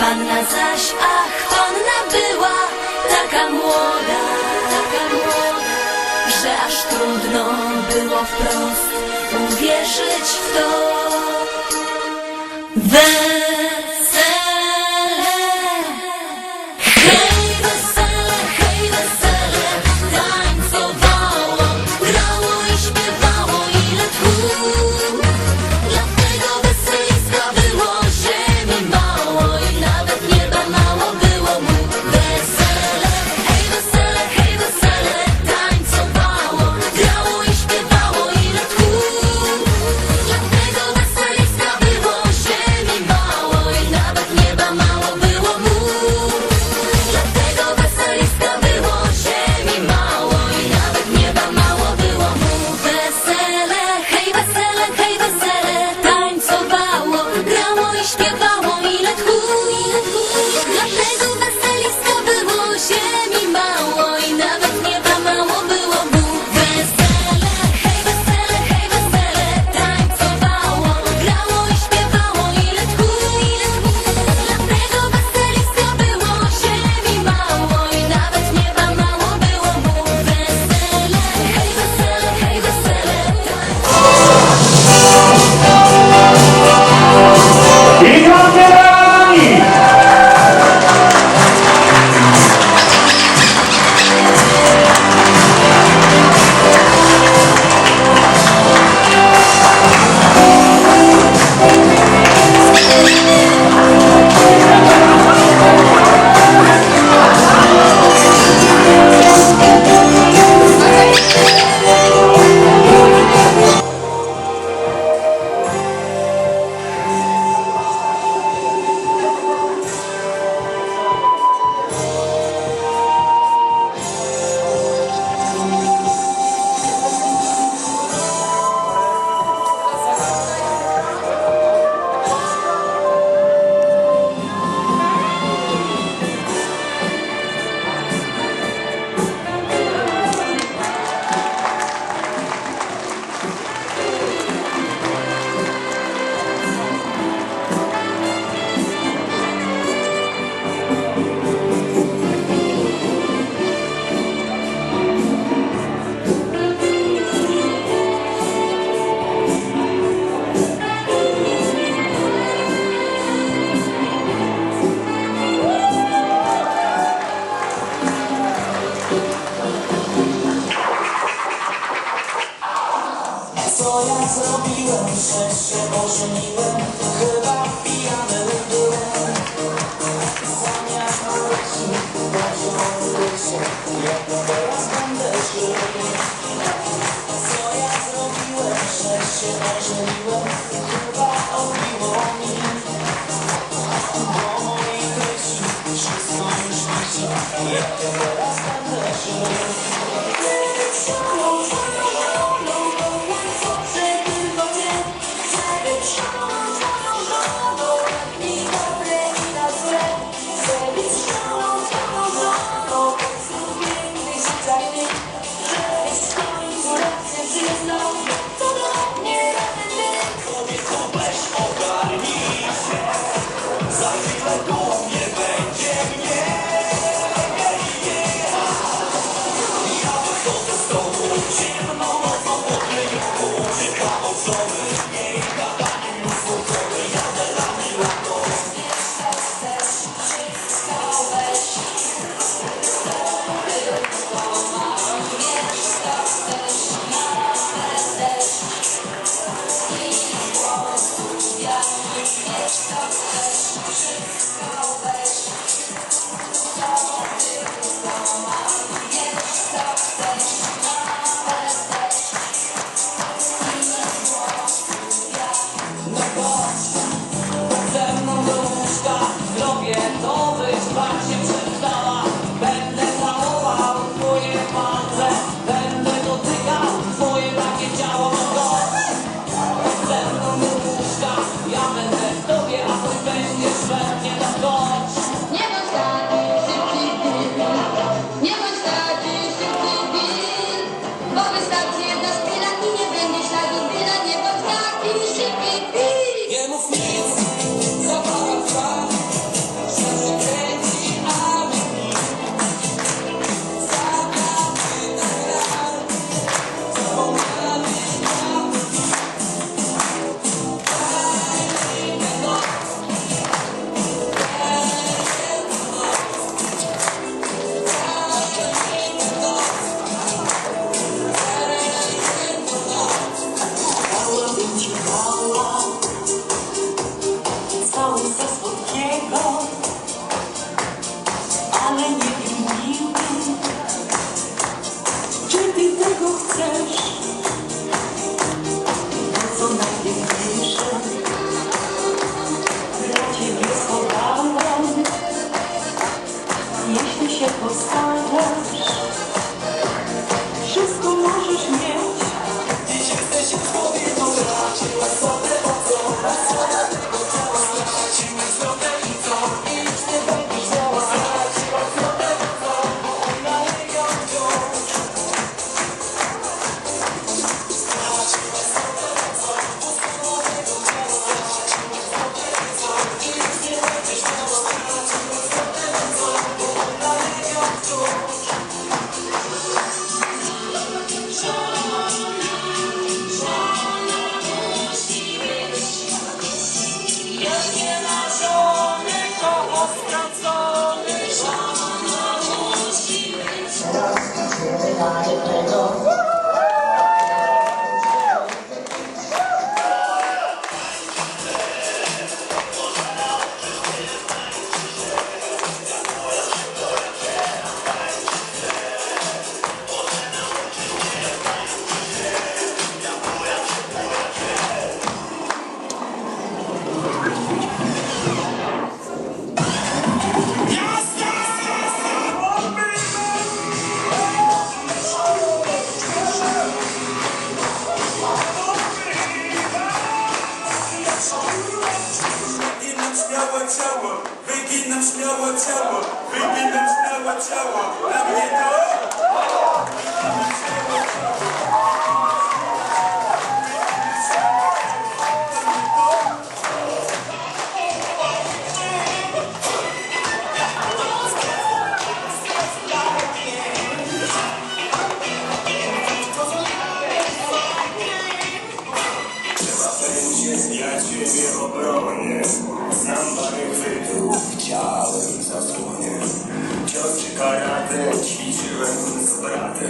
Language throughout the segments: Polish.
Panna zaś, ach, panna była taka młoda, taka młoda, że aż trudno było wprost uwierzyć w to. Then Yeah. ciała, ciała, wyginam śmiała ciała, wyginam śmiała ciała, na mnie to... Я тебе оброню. Чалий заслонив, чорчика ради, чічі вернув збрати.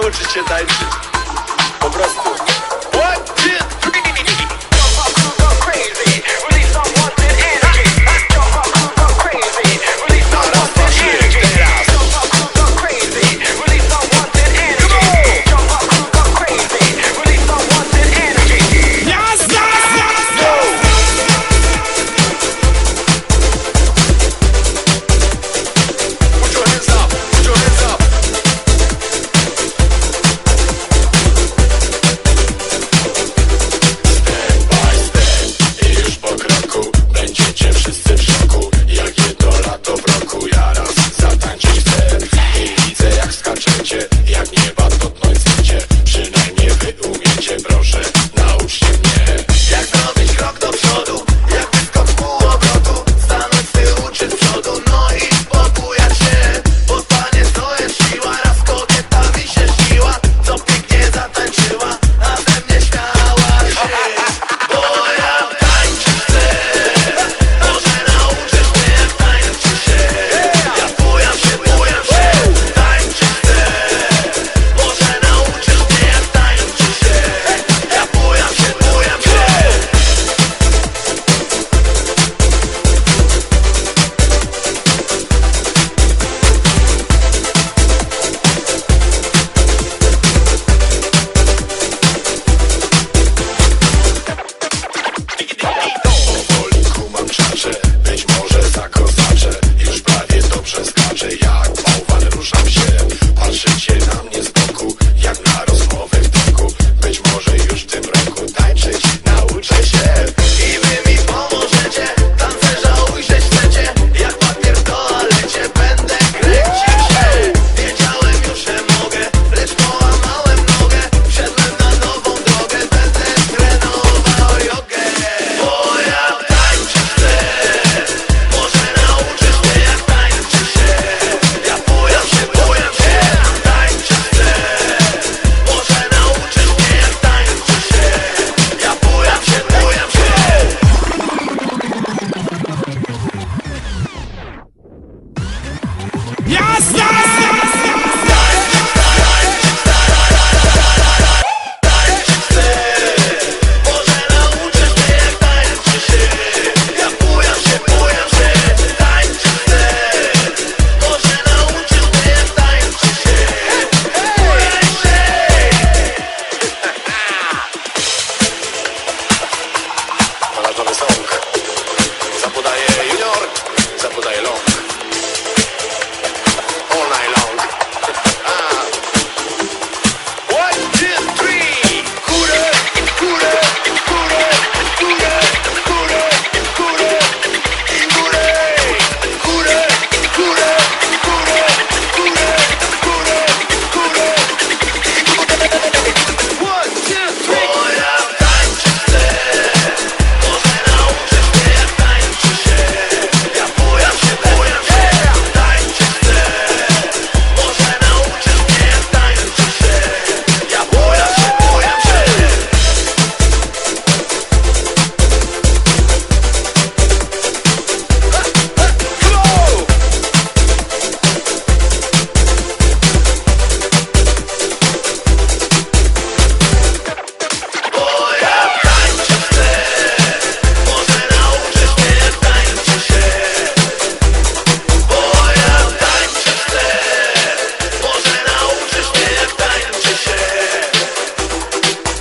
nauczyć się tańczyć. Po prostu.